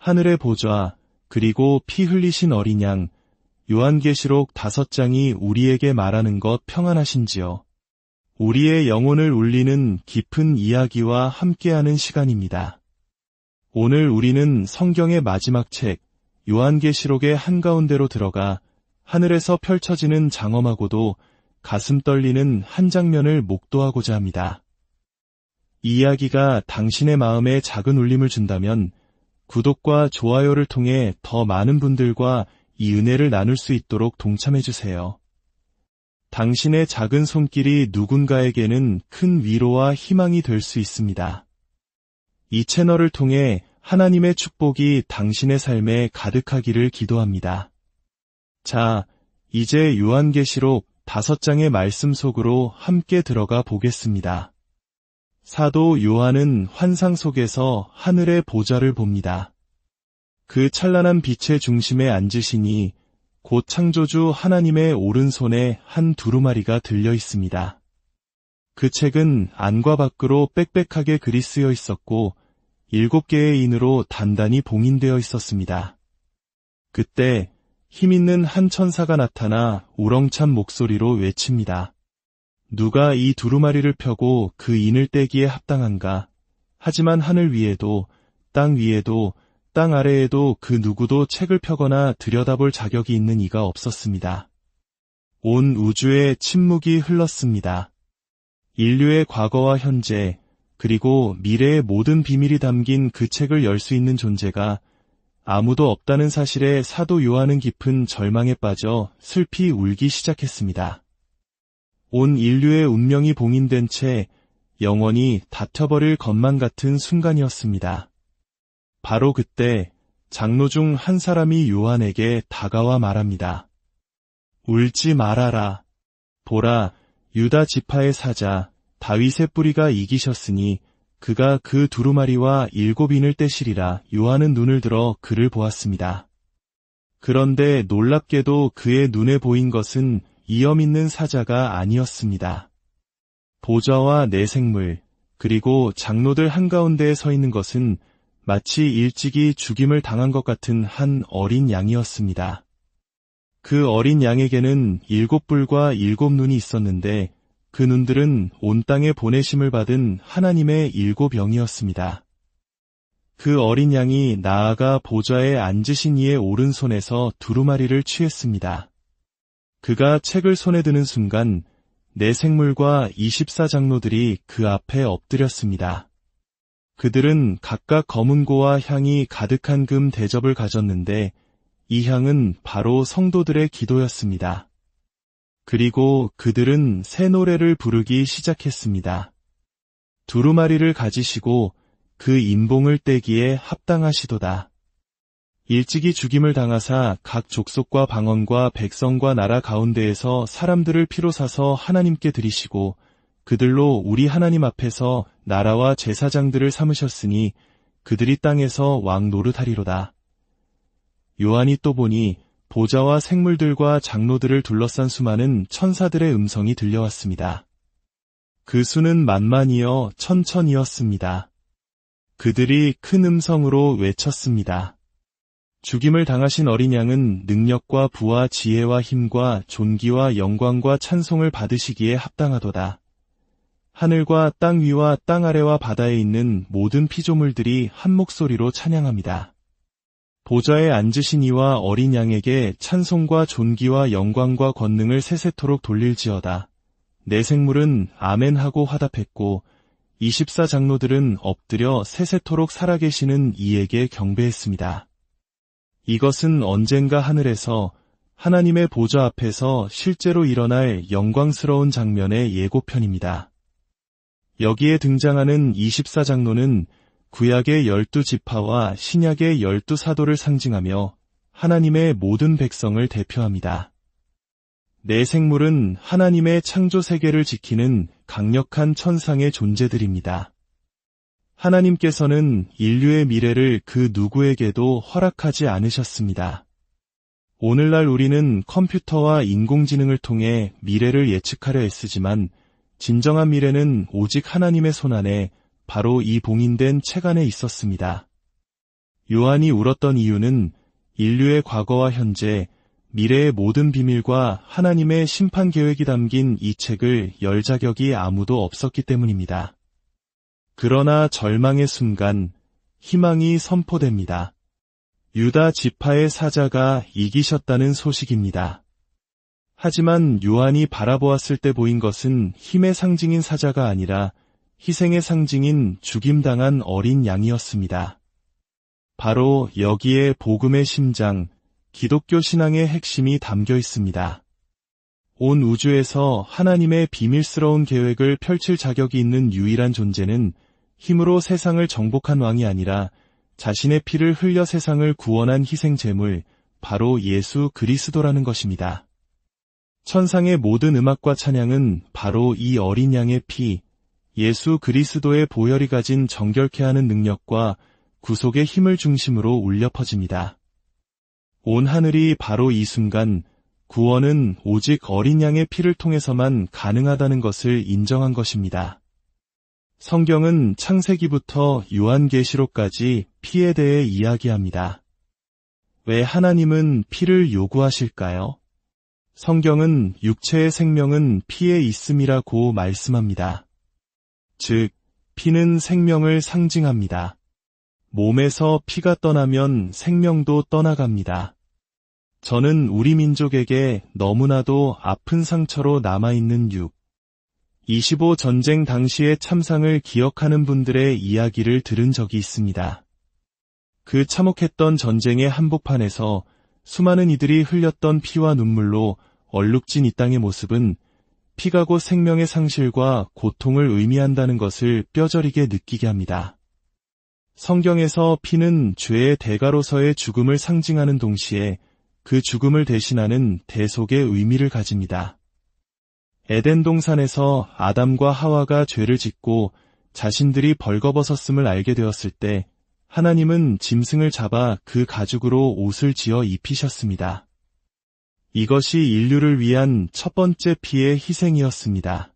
하늘의 보좌, 그리고 피 흘리신 어린 양, 요한계시록 다섯 장이 우리에게 말하는 것 평안하신지요. 우리의 영혼을 울리는 깊은 이야기와 함께하는 시간입니다. 오늘 우리는 성경의 마지막 책, 요한계시록의 한가운데로 들어가 하늘에서 펼쳐지는 장엄하고도 가슴 떨리는 한 장면을 목도하고자 합니다. 이 이야기가 당신의 마음에 작은 울림을 준다면 구독과 좋아요를 통해 더 많은 분들과 이 은혜를 나눌 수 있도록 동참해주세요. 당신의 작은 손길이 누군가에게는 큰 위로와 희망이 될 수 있습니다. 이 채널을 통해 하나님의 축복이 당신의 삶에 가득하기를 기도합니다. 자, 이제 요한계시록 다섯 장의 말씀 속으로 함께 들어가 보겠습니다. 사도 요한은 환상 속에서 하늘의 보좌를 봅니다. 그 찬란한 빛의 중심에 앉으시니 곧 창조주 하나님의 오른손에 한 두루마리가 들려 있습니다. 그 책은 안과 밖으로 빽빽하게 글이 쓰여 있었고 일곱 개의 인으로 단단히 봉인되어 있었습니다. 그때 힘있는 한 천사가 나타나 우렁찬 목소리로 외칩니다. 누가 이 두루마리를 펴고 그 인을 떼기에 합당한가? 하지만 하늘 위에도 땅 위에도 땅 아래에도 그 누구도 책을 펴거나 들여다볼 자격이 있는 이가 없었습니다. 온 우주에 침묵이 흘렀습니다. 인류의 과거와 현재, 그리고 미래의 모든 비밀이 담긴 그 책을 열 수 있는 존재가 아무도 없다는 사실에 사도 요한은 깊은 절망에 빠져 슬피 울기 시작했습니다. 온 인류의 운명이 봉인된 채 영원히 다텨버릴 것만 같은 순간이었습니다. 바로 그때 장로 중 한 사람이 요한에게 다가와 말합니다. 울지 말아라. 보라, 유다 지파의 사자, 다윗의 뿌리가 이기셨으니 그가 그 두루마리와 일곱 인을 떼시리라 요한은 눈을 들어 그를 보았습니다. 그런데 놀랍게도 그의 눈에 보인 것은 이염 있는 사자가 아니었습니다. 보좌와 내생물, 그리고 장로들 한가운데에 서 있는 것은 마치 일찍이 죽임을 당한 것 같은 한 어린 양이었습니다. 그 어린 양에게는 일곱 뿔과 일곱 눈이 있었는데 그 눈들은 온 땅에 보내심을 받은 하나님의 일곱 영이었습니다. 그 어린 양이 나아가 보좌에 앉으신 이의 오른손에서 두루마리를 취했습니다. 그가 책을 손에 드는 순간 내 생물과 24장로들이 그 앞에 엎드렸습니다. 그들은 각각 검은고와 향이 가득한 금 대접을 가졌는데 이 향은 바로 성도들의 기도였습니다. 그리고 그들은 새 노래를 부르기 시작했습니다. 두루마리를 가지시고 그 인봉을 떼기에 합당하시도다. 일찍이 죽임을 당하사 각 족속과 방언과 백성과 나라 가운데에서 사람들을 피로 사서 하나님께 드리시고 그들로 우리 하나님 앞에서 나라와 제사장들을 삼으셨으니 그들이 땅에서 왕 노릇하리로다. 요한이 또 보니 보좌와 생물들과 장로들을 둘러싼 수많은 천사들의 음성이 들려왔습니다. 그 수는 만만이어 천천이었습니다. 그들이 큰 음성으로 외쳤습니다. 죽임을 당하신 어린 양은 능력과 부와 지혜와 힘과 존귀와 영광과 찬송을 받으시기에 합당하도다. 하늘과 땅 위와 땅 아래와 바다에 있는 모든 피조물들이 한 목소리로 찬양합니다. 보좌에 앉으신 이와 어린 양에게 찬송과 존귀와 영광과 권능을 세세토록 돌릴지어다. 내 생물은 아멘 하고 화답했고 24장로들은 엎드려 세세토록 살아계시는 이에게 경배했습니다. 이것은 언젠가 하늘에서 하나님의 보좌 앞에서 실제로 일어날 영광스러운 장면의 예고편입니다. 여기에 등장하는 24장로는 구약의 열두 지파와 신약의 열두 사도를 상징하며 하나님의 모든 백성을 대표합니다. 내 생물은 하나님의 창조 세계를 지키는 강력한 천상의 존재들입니다. 하나님께서는 인류의 미래를 그 누구에게도 허락하지 않으셨습니다. 오늘날 우리는 컴퓨터와 인공지능을 통해 미래를 예측하려 애쓰지만 진정한 미래는 오직 하나님의 손 안에 바로 이 봉인된 책 안에 있었습니다. 요한이 울었던 이유는 인류의 과거와 현재, 미래의 모든 비밀과 하나님의 심판 계획이 담긴 이 책을 열 자격이 아무도 없었기 때문입니다. 그러나 절망의 순간 희망이 선포됩니다. 유다 지파의 사자가 이기셨다는 소식입니다. 하지만 요한이 바라보았을 때 보인 것은 힘의 상징인 사자가 아니라 희생의 상징인 죽임당한 어린 양이었습니다. 바로 여기에 복음의 심장, 기독교 신앙의 핵심이 담겨 있습니다. 온 우주에서 하나님의 비밀스러운 계획을 펼칠 자격이 있는 유일한 존재는 힘으로 세상을 정복한 왕이 아니라 자신의 피를 흘려 세상을 구원한 희생 제물, 바로 예수 그리스도라는 것입니다. 천상의 모든 음악과 찬양은 바로 이 어린 양의 피, 예수 그리스도의 보혈이 가진 정결케 하는 능력과 구속의 힘을 중심으로 울려 퍼집니다. 온 하늘이 바로 이 순간 구원은 오직 어린 양의 피를 통해서만 가능하다는 것을 인정한 것입니다. 성경은 창세기부터 요한계시록까지 피에 대해 이야기합니다. 왜 하나님은 피를 요구하실까요? 성경은 육체의 생명은 피에 있음이라고 말씀합니다. 즉, 피는 생명을 상징합니다. 몸에서 피가 떠나면 생명도 떠나갑니다. 저는 우리 민족에게 너무나도 아픈 상처로 남아있는 6. 25 전쟁 당시의 참상을 기억하는 분들의 이야기를 들은 적이 있습니다. 그 참혹했던 전쟁의 한복판에서 수많은 이들이 흘렸던 피와 눈물로 얼룩진 이 땅의 모습은 피가 곧 생명의 상실과 고통을 의미한다는 것을 뼈저리게 느끼게 합니다. 성경에서 피는 죄의 대가로서의 죽음을 상징하는 동시에 그 죽음을 대신하는 대속의 의미를 가집니다. 에덴 동산에서 아담과 하와가 죄를 짓고 자신들이 벌거벗었음을 알게 되었을 때 하나님은 짐승을 잡아 그 가죽으로 옷을 지어 입히셨습니다. 이것이 인류를 위한 첫 번째 피의 희생이었습니다.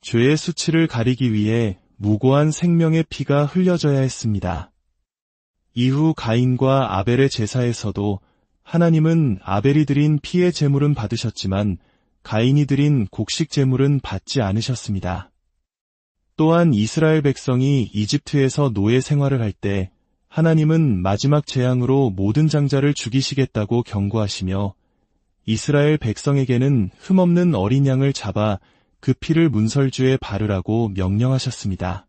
죄의 수치를 가리기 위해 무고한 생명의 피가 흘려져야 했습니다. 이후 가인과 아벨의 제사에서도 하나님은 아벨이 드린 피의 제물은 받으셨지만 가인이 드린 곡식 제물은 받지 않으셨습니다. 또한 이스라엘 백성이 이집트에서 노예 생활을 할 때 하나님은 마지막 재앙으로 모든 장자를 죽이시겠다고 경고하시며 이스라엘 백성에게는 흠없는 어린 양을 잡아 그 피를 문설주에 바르라고 명령하셨습니다.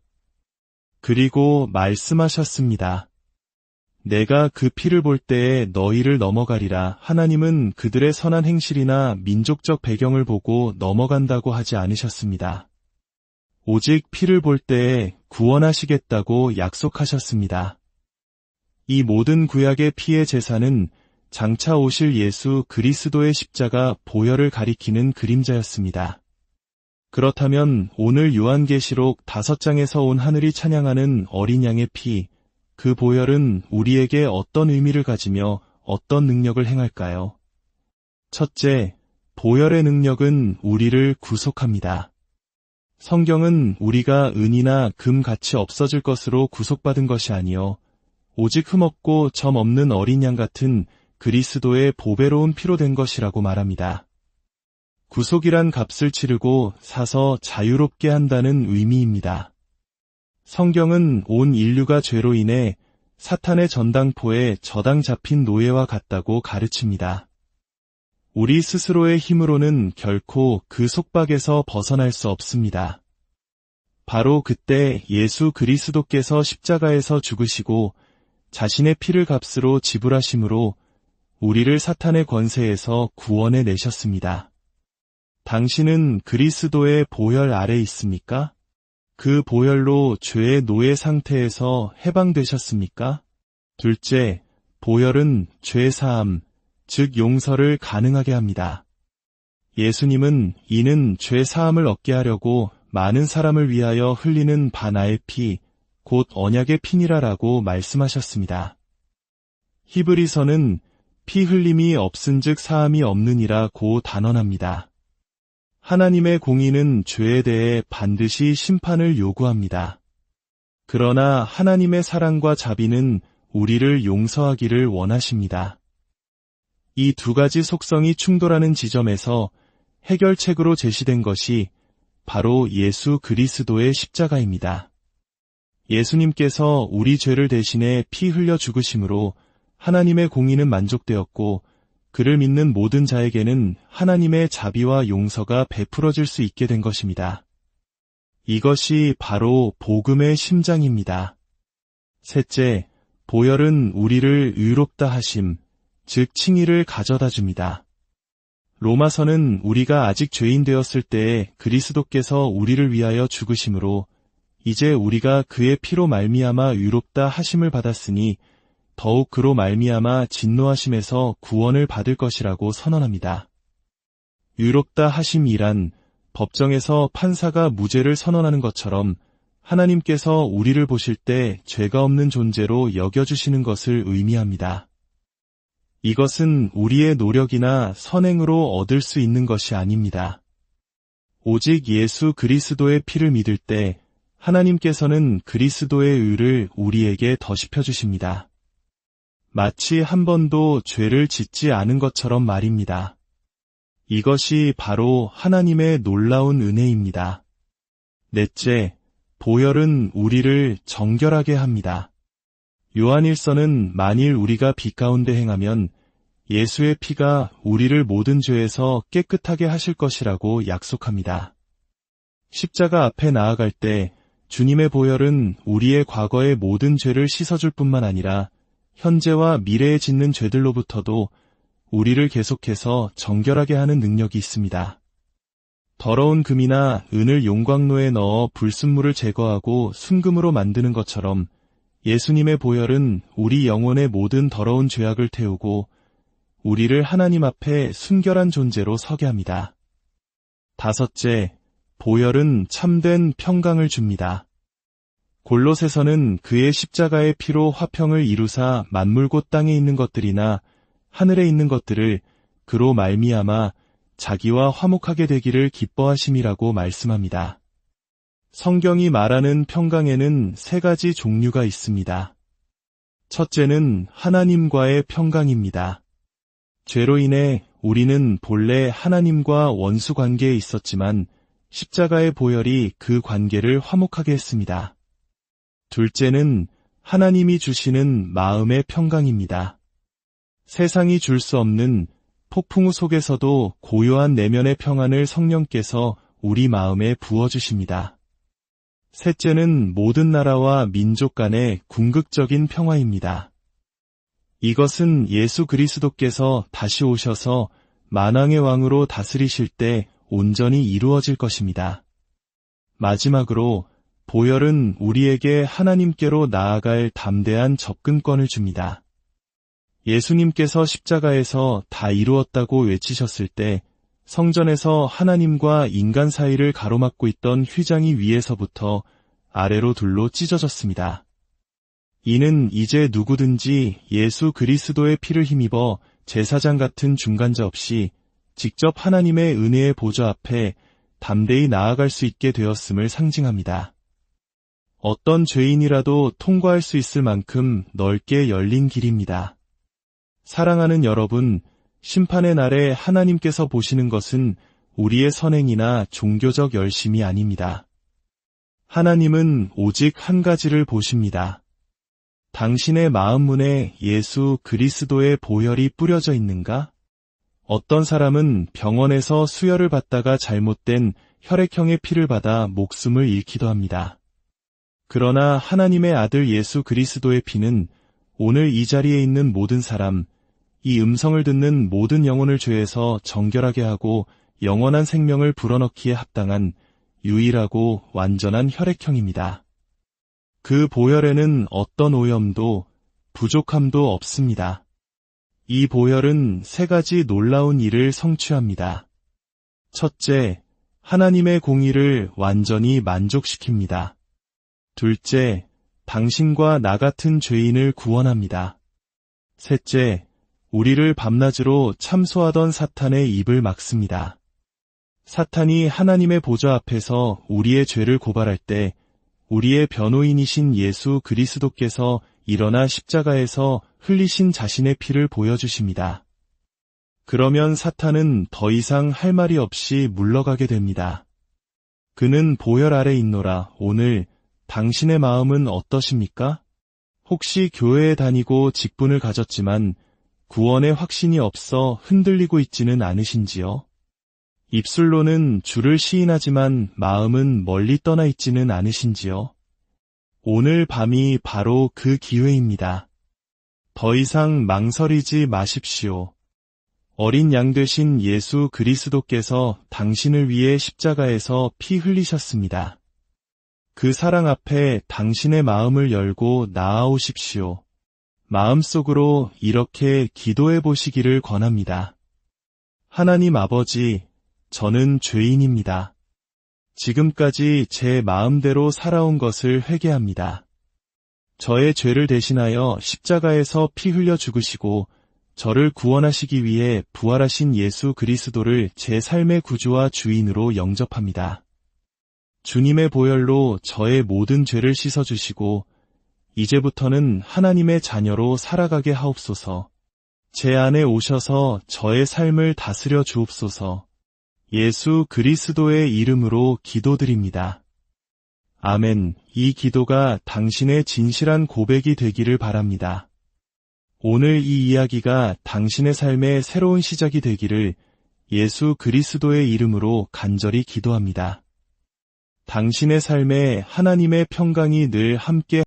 그리고 말씀하셨습니다. 내가 그 피를 볼 때에 너희를 넘어가리라 하나님은 그들의 선한 행실이나 민족적 배경을 보고 넘어간다고 하지 않으셨습니다. 오직 피를 볼 때에 구원하시겠다고 약속하셨습니다. 이 모든 구약의 피의 제사는 장차 오실 예수 그리스도의 십자가 보혈을 가리키는 그림자였습니다. 그렇다면 오늘 요한계시록 다섯 장에서 온 하늘이 찬양하는 어린 양의 피, 그 보혈은 우리에게 어떤 의미를 가지며 어떤 능력을 행할까요? 첫째, 보혈의 능력은 우리를 구속합니다. 성경은 우리가 은이나 금 같이 없어질 것으로 구속받은 것이 아니요 오직 흠없고 점 없는 어린 양 같은 그리스도의 보배로운 피로 된 것이라고 말합니다. 구속이란 값을 치르고 사서 자유롭게 한다는 의미입니다. 성경은 온 인류가 죄로 인해 사탄의 전당포에 저당 잡힌 노예와 같다고 가르칩니다. 우리 스스로의 힘으로는 결코 그 속박에서 벗어날 수 없습니다. 바로 그때 예수 그리스도께서 십자가에서 죽으시고 자신의 피를 값으로 지불하심으로 우리를 사탄의 권세에서 구원해 내셨습니다. 당신은 그리스도의 보혈 아래 있습니까? 그 보혈로 죄의 노예 상태에서 해방되셨습니까? 둘째, 보혈은 죄 사함, 즉 용서를 가능하게 합니다. 예수님은 이는 죄 사함을 얻게 하려고 많은 사람을 위하여 흘리는 바나의 피, 곧 언약의 피니라라고 말씀하셨습니다. 히브리서는 피 흘림이 없은즉 사함이 없느니라 고 단언합니다. 하나님의 공의는 죄에 대해 반드시 심판을 요구합니다. 그러나 하나님의 사랑과 자비는 우리를 용서하기를 원하십니다. 이 두 가지 속성이 충돌하는 지점에서 해결책으로 제시된 것이 바로 예수 그리스도의 십자가입니다. 예수님께서 우리 죄를 대신해 피 흘려 죽으심으로 하나님의 공의는 만족되었고 그를 믿는 모든 자에게는 하나님의 자비와 용서가 베풀어질 수 있게 된 것입니다. 이것이 바로 복음의 심장입니다. 셋째, 보혈은 우리를 의롭다 하심, 즉 칭의를 가져다 줍니다. 로마서는 우리가 아직 죄인 되었을 때에 그리스도께서 우리를 위하여 죽으심으로 이제 우리가 그의 피로 말미암아 의롭다 하심을 받았으니 더욱 그로 말미암아 진노하심에서 구원을 받을 것이라고 선언합니다. 의롭다 하심이란 법정에서 판사가 무죄를 선언하는 것처럼 하나님께서 우리를 보실 때 죄가 없는 존재로 여겨주시는 것을 의미합니다. 이것은 우리의 노력이나 선행으로 얻을 수 있는 것이 아닙니다. 오직 예수 그리스도의 피를 믿을 때 하나님께서는 그리스도의 의를 우리에게 더시혀 주십니다. 마치 한 번도 죄를 짓지 않은 것처럼 말입니다. 이것이 바로 하나님의 놀라운 은혜입니다. 넷째, 보혈은 우리를 정결하게 합니다. 요한일서는 만일 우리가 빛 가운데 행하면 예수의 피가 우리를 모든 죄에서 깨끗하게 하실 것이라고 약속합니다. 십자가 앞에 나아갈 때 주님의 보혈은 우리의 과거의 모든 죄를 씻어줄 뿐만 아니라 현재와 미래에 짓는 죄들로부터도 우리를 계속해서 정결하게 하는 능력이 있습니다. 더러운 금이나 은을 용광로에 넣어 불순물을 제거하고 순금으로 만드는 것처럼 예수님의 보혈은 우리 영혼의 모든 더러운 죄악을 태우고 우리를 하나님 앞에 순결한 존재로 서게 합니다. 다섯째, 보혈은 참된 평강을 줍니다. 골로새서는 그의 십자가의 피로 화평을 이루사 만물 곧 땅에 있는 것들이나 하늘에 있는 것들을 그로 말미암아 자기와 화목하게 되기를 기뻐하심이라고 말씀합니다. 성경이 말하는 평강에는 세 가지 종류가 있습니다. 첫째는 하나님과의 평강입니다. 죄로 인해 우리는 본래 하나님과 원수 관계에 있었지만 십자가의 보혈이 그 관계를 화목하게 했습니다. 둘째는 하나님이 주시는 마음의 평강입니다. 세상이 줄 수 없는 폭풍우 속에서도 고요한 내면의 평안을 성령께서 우리 마음에 부어주십니다. 셋째는 모든 나라와 민족 간의 궁극적인 평화입니다. 이것은 예수 그리스도께서 다시 오셔서 만왕의 왕으로 다스리실 때 온전히 이루어질 것입니다. 마지막으로 보혈은 우리에게 하나님께로 나아갈 담대한 접근권을 줍니다. 예수님께서 십자가에서 다 이루었다고 외치셨을 때 성전에서 하나님과 인간 사이를 가로막고 있던 휘장이 위에서부터 아래로 둘로 찢어졌습니다. 이는 이제 누구든지 예수 그리스도의 피를 힘입어 제사장 같은 중간자 없이 직접 하나님의 은혜의 보좌 앞에 담대히 나아갈 수 있게 되었음을 상징합니다. 어떤 죄인이라도 통과할 수 있을 만큼 넓게 열린 길입니다. 사랑하는 여러분, 심판의 날에 하나님께서 보시는 것은 우리의 선행이나 종교적 열심이 아닙니다. 하나님은 오직 한 가지를 보십니다. 당신의 마음 문에 예수 그리스도의 보혈이 뿌려져 있는가? 어떤 사람은 병원에서 수혈을 받다가 잘못된 혈액형의 피를 받아 목숨을 잃기도 합니다. 그러나 하나님의 아들 예수 그리스도의 피는 오늘 이 자리에 있는 모든 사람, 이 음성을 듣는 모든 영혼을 죄에서 정결하게 하고 영원한 생명을 불어넣기에 합당한 유일하고 완전한 혈액형입니다. 그 보혈에는 어떤 오염도 부족함도 없습니다. 이 보혈은 세 가지 놀라운 일을 성취합니다. 첫째, 하나님의 공의를 완전히 만족시킵니다. 둘째, 당신과 나 같은 죄인을 구원합니다. 셋째, 우리를 밤낮으로 참소하던 사탄의 입을 막습니다. 사탄이 하나님의 보좌 앞에서 우리의 죄를 고발할 때 우리의 변호인이신 예수 그리스도께서 일어나 십자가에서 흘리신 자신의 피를 보여주십니다. 그러면 사탄은 더 이상 할 말이 없이 물러가게 됩니다. 그는 보혈 아래 있노라 오늘 당신의 마음은 어떠십니까? 혹시 교회에 다니고 직분을 가졌지만 구원의 확신이 없어 흔들리고 있지는 않으신지요? 입술로는 주를 시인하지만 마음은 멀리 떠나 있지는 않으신지요? 오늘 밤이 바로 그 기회입니다. 더 이상 망설이지 마십시오. 어린 양 되신 예수 그리스도께서 당신을 위해 십자가에서 피 흘리셨습니다. 그 사랑 앞에 당신의 마음을 열고 나아오십시오. 마음속으로 이렇게 기도해 보시기를 권합니다. 하나님 아버지, 저는 죄인입니다. 지금까지 제 마음대로 살아온 것을 회개합니다. 저의 죄를 대신하여 십자가에서 피 흘려 죽으시고 저를 구원하시기 위해 부활하신 예수 그리스도를 제 삶의 구주와 주인으로 영접합니다. 주님의 보혈로 저의 모든 죄를 씻어주시고 이제부터는 하나님의 자녀로 살아가게 하옵소서. 제 안에 오셔서 저의 삶을 다스려 주옵소서. 예수 그리스도의 이름으로 기도드립니다. 아멘. 이 기도가 당신의 진실한 고백이 되기를 바랍니다. 오늘 이 이야기가 당신의 삶의 새로운 시작이 되기를 예수 그리스도의 이름으로 간절히 기도합니다. 당신의 삶에 하나님의 평강이 늘 함께